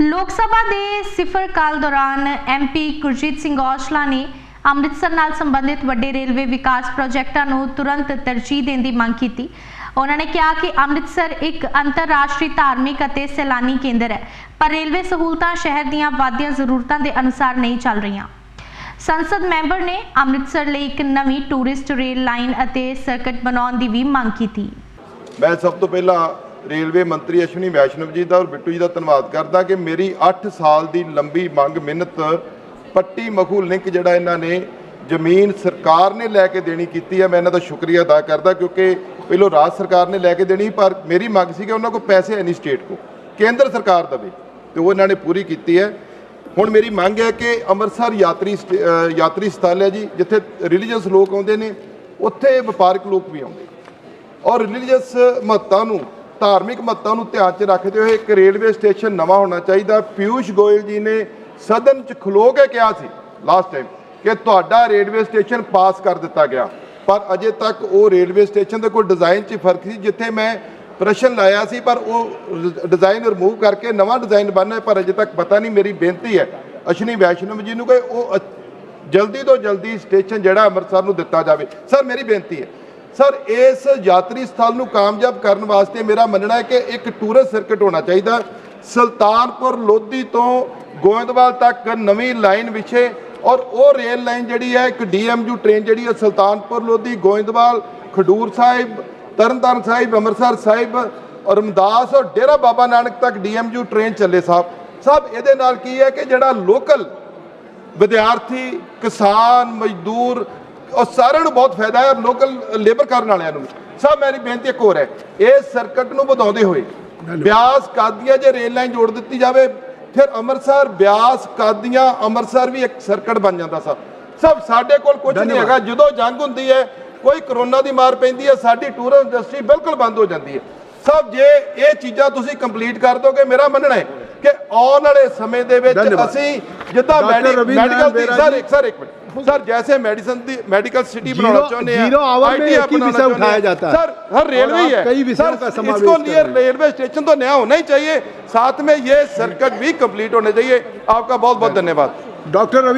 ਲੋਕ ਸਭਾ ਦੇ ਸਿਫਰ ਕਾਲ ਦੌਰਾਨ ਐਮਪੀ ਗੁਰਜੀਤ ਸਿੰਘ ਔਜਲਾ ਨੇ ਅੰਮ੍ਰਿਤਸਰ ਨਾਲ ਸੰਬੰਧਿਤ ਵੱਡੇ ਰੇਲਵੇ ਵਿਕਾਸ ਪ੍ਰੋਜੈਕਟਾਂ ਨੂੰ ਤੁਰੰਤ ਤਰਜੀਹ ਦੇਣ ਦੀ ਮੰਗ ਕੀਤੀ। ਉਹਨਾਂ ਨੇ ਕਿਹਾ ਕਿ ਅੰਮ੍ਰਿਤਸਰ ਇੱਕ ਅੰਤਰਰਾਸ਼ਟਰੀ ਧਾਰਮਿਕ ਅਤੇ ਸੈਲਾਨੀ ਕੇਂਦਰ ਹੈ, ਪਰ ਰੇਲਵੇ ਸਹੂਲਤਾਂ ਸ਼ਹਿਰ ਦੀਆਂ ਵਾਧੀਆਂ ਜ਼ਰੂਰਤਾਂ ਦੇ ਅਨੁਸਾਰ ਨਹੀਂ ਚੱਲ ਰਹੀਆਂ। ਸੰਸਦ ਮੈਂਬਰ ਨੇ ਅੰਮ੍ਰਿਤਸਰ ਲਈ ਇੱਕ ਨਵੀਂ ਟੂਰਿਸਟ ਰੇਲ ਲਾਈਨ ਅਤੇ ਸਰਕਟ ਬਣਾਉਣ ਦੀ ਵੀ ਮੰਗ ਕੀਤੀ। ਮੈਂ ਸਭ ਤੋਂ ਪਹਿਲਾਂ ਰੇਲਵੇ ਮੰਤਰੀ ਅਸ਼ਵਨੀ ਵੈਸ਼ਨਵ ਜੀ ਦਾ ਔਰ ਬਿੱਟੂ ਜੀ ਦਾ ਧੰਨਵਾਦ ਕਰਦਾ ਕਿ ਮੇਰੀ 8 ਸਾਲ ਦੀ ਲੰਬੀ ਮੰਗ, ਮਿਹਨਤ, ਪੱਟੀ ਮਖੂ ਲਿੰਕ ਜਿਹੜਾ ਇਹਨਾਂ ਨੇ ਜ਼ਮੀਨ ਸਰਕਾਰ ਨੇ ਲੈ ਕੇ ਦੇਣੀ ਕੀਤੀ ਹੈ, ਮੈਂ ਇਹਨਾਂ ਦਾ ਸ਼ੁਕਰੀਆ ਅਦਾ ਕਰਦਾ ਕਿਉਂਕਿ ਪਹਿਲੋਂ ਰਾਜ ਸਰਕਾਰ ਨੇ ਲੈ ਕੇ ਦੇਣੀ, ਪਰ ਮੇਰੀ ਮੰਗ ਸੀ ਕਿ ਉਹਨਾਂ ਕੋਲ ਪੈਸੇ ਹੈ ਨਹੀਂ ਸਟੇਟ ਕੋ ਕੇਂਦਰ ਸਰਕਾਰ ਦੇਵੇ ਤੇ ਉਹ ਇਹਨਾਂ ਨੇ ਪੂਰੀ ਕੀਤੀ ਹੈ। ਹੁਣ ਮੇਰੀ ਮੰਗ ਹੈ ਕਿ ਅੰਮ੍ਰਿਤਸਰ ਯਾਤਰੀ ਸਟ- ਯਾਤਰੀ ਸਥਲ ਹੈ ਜੀ, ਜਿੱਥੇ ਰਿਲੀਜੀਅਸ ਲੋਕ ਆਉਂਦੇ ਨੇ, ਉੱਥੇ ਵਪਾਰਕ ਲੋਕ ਵੀ ਆਉਂਦੇ ਔਰ ਰਿਲੀਜੀਅਸ ਮਹੱਤਤਾ ਨੂੰ ਧਾਰਮਿਕ ਮਹੱਤਾਂ ਨੂੰ ਧਿਆਨ 'ਚ ਰੱਖਦੇ ਹੋਏ ਇੱਕ ਰੇਲਵੇ ਸਟੇਸ਼ਨ ਨਵਾਂ ਹੋਣਾ ਚਾਹੀਦਾ। ਪਿਊਸ਼ ਗੋਇਲ ਜੀ ਨੇ ਸਦਨ 'ਚ ਖਲੋ ਕੇ ਕਿਹਾ ਸੀ ਲਾਸਟ ਟਾਈਮ ਕਿ ਤੁਹਾਡਾ ਰੇਲਵੇ ਸਟੇਸ਼ਨ ਪਾਸ ਕਰ ਦਿੱਤਾ ਗਿਆ। ਪਰ ਅਜੇ ਤੱਕ ਉਹ ਰੇਲਵੇ ਸਟੇਸ਼ਨ ਦੇ ਕੋਈ ਡਿਜ਼ਾਈਨ 'ਚ ਫ਼ਰਕ ਸੀ, ਜਿੱਥੇ ਮੈਂ ਪ੍ਰਸ਼ਨ ਲਾਇਆ ਸੀ, ਪਰ ਉਹ ਡਿਜ਼ਾਈਨ ਰਿਮੂਵ ਕਰਕੇ ਨਵਾਂ ਡਿਜ਼ਾਈਨ ਬਣਨਾ ਪਰ ਅਜੇ ਤੱਕ ਪਤਾ ਨਹੀਂ, ਮੇਰੀ ਬੇਨਤੀ ਹੈ, ਅਸ਼ਨੀ ਵੈਸ਼ਨਵ ਜੀ ਨੂੰ ਕਿ ਉਹ ਅ- ਜਲਦੀ ਤੋਂ ਜਲਦੀ ਸਟੇਸ਼ਨ ਜਿਹੜਾ ਅੰਮ੍ਰਿਤਸਰ ਨੂੰ ਦਿੱਤਾ ਜਾਵੇ। ਸਰ, ਮੇਰੀ ਬੇਨਤੀ ਹੈ ਸਰ, ਇਸ ਯਾਤਰੀ ਸਥਲ ਨੂੰ ਕਾਮਯਾਬ ਕਰਨ ਵਾਸਤੇ ਮੇਰਾ ਮੰਨਣਾ ਹੈ ਕਿ ਇੱਕ ਟੂਰਿਸਟ ਸਰਕਟ ਹੋਣਾ ਚਾਹੀਦਾ ਸੁਲਤਾਨਪੁਰ ਲੋਧੀ ਤੋਂ ਗੋਇੰਦਵਾਲ ਤੱਕ ਨਵੀਂ ਲਾਈਨ ਵਿਛੇ ਔਰ ਉਹ ਰੇਲ ਲਾਈਨ ਜਿਹੜੀ ਹੈ, ਇੱਕ ਡੀਐਮਯੂ ਟ੍ਰੇਨ ਜਿਹੜੀ ਹੈ, ਸੁਲਤਾਨਪੁਰ ਲੋਧੀ, ਗੋਇੰਦਵਾਲ, ਖਡੂਰ ਸਾਹਿਬ, ਤਰਨਤਾਰਨ ਸਾਹਿਬ, ਅੰਮ੍ਰਿਤਸਰ ਸਾਹਿਬ ਔਰ ਰਮਦਾਸ ਔਰ ਡੇਰਾ ਬਾਬਾ ਨਾਨਕ ਤੱਕ ਡੀਐਮਯੂ ਟ੍ਰੇਨ ਚੱਲੇ ਸਾਹਿਬ। ਸਾਹਿਬ, ਇਹਦੇ ਨਾਲ ਕੀ ਹੈ ਕਿ ਜਿਹੜਾ ਲੋਕਲ ਵਿਦਿਆਰਥੀ, ਕਿਸਾਨ, ਮਜ਼ਦੂਰ ਉਹ ਸਾਰਿਆਂ ਨੂੰ ਬਹੁਤ ਫਾਇਦਾ ਹੈ ਲੋਕਲ ਲੇਬਰ ਕਰਨ ਵਾਲਿਆਂ ਨੂੰ। ਸਭ ਮੇਰੀ ਬੇਨਤੀ ਇੱਕ ਹੋਰ ਹੈ। ਇਸ ਸਰਕਟ ਨੂੰ ਵਧਾਉਂਦੇ ਹੋਏ ਬਿਆਸ ਕਾਦੀਆਂ ਜੇ ਰੇਲ ਲਾਈਨ ਜੋੜ ਦਿੱਤੀ ਜਾਵੇ ਫਿਰ ਅੰਮ੍ਰਿਤਸਰ ਬਿਆਸ ਕਾਦੀਆਂ ਅੰਮ੍ਰਿਤਸਰ ਵੀ ਇੱਕ ਸਰਕਟ ਬਣ ਜਾਂਦਾ ਸਭ ਸਭ ਸਾਡੇ ਕੋਲ ਕੁਝ ਨਹੀਂ ਹੈਗਾ। ਜਦੋਂ ਜੰਗ ਹੁੰਦੀ ਹੈ ਕੋਈ ਕਰੋਨਾ ਦੀ ਮਾਰ ਪੈਂਦੀ ਹੈ ਸਾਡੀ ਟੂਰਿਜ਼ਮ ਇੰਡਸਟਰੀ ਬਿਲਕੁਲ ਬੰਦ ਹੋ ਜਾਂਦੀ ਹੈ। ਸਭ ਜੇ ਇਹ ਚੀਜ਼ਾਂ ਤੁਸੀਂ ਕੰਪਲੀਟ ਕਰ ਦੋਗੇ ਮੇਰਾ ਮੰਨਣਾ ਹੈ ਕਿ ਆਉਣ ਵਾਲੇ ਸਮੇਂ ਦੇ ਵਿੱਚ। ਅਸੀਂ ਜਿੱਦਾਂ ਮੈਡੀਕਲ ਦੀ ਸਰ। ਇੱਕ ਸਰ ਇੱਕ ਮਿੰਟ। ਸਰ जैसे मेडिसिन दी मेडिकल सिटी जीरो- बनाना चाहते हैं ज़ीरो आवर में एक ही विषय उठाया। जाता है। सर हर रेलवे ही है। कई विषयों सर, का समावेश इसको नियर लिए रेलवे स्टेशन तो नया होना ही चाहिए। साथ में ये सर्किट भी कंप्लीट होने चाहिए। आपका बहुत बहुत धन्यवाद। डॉक्टर रवि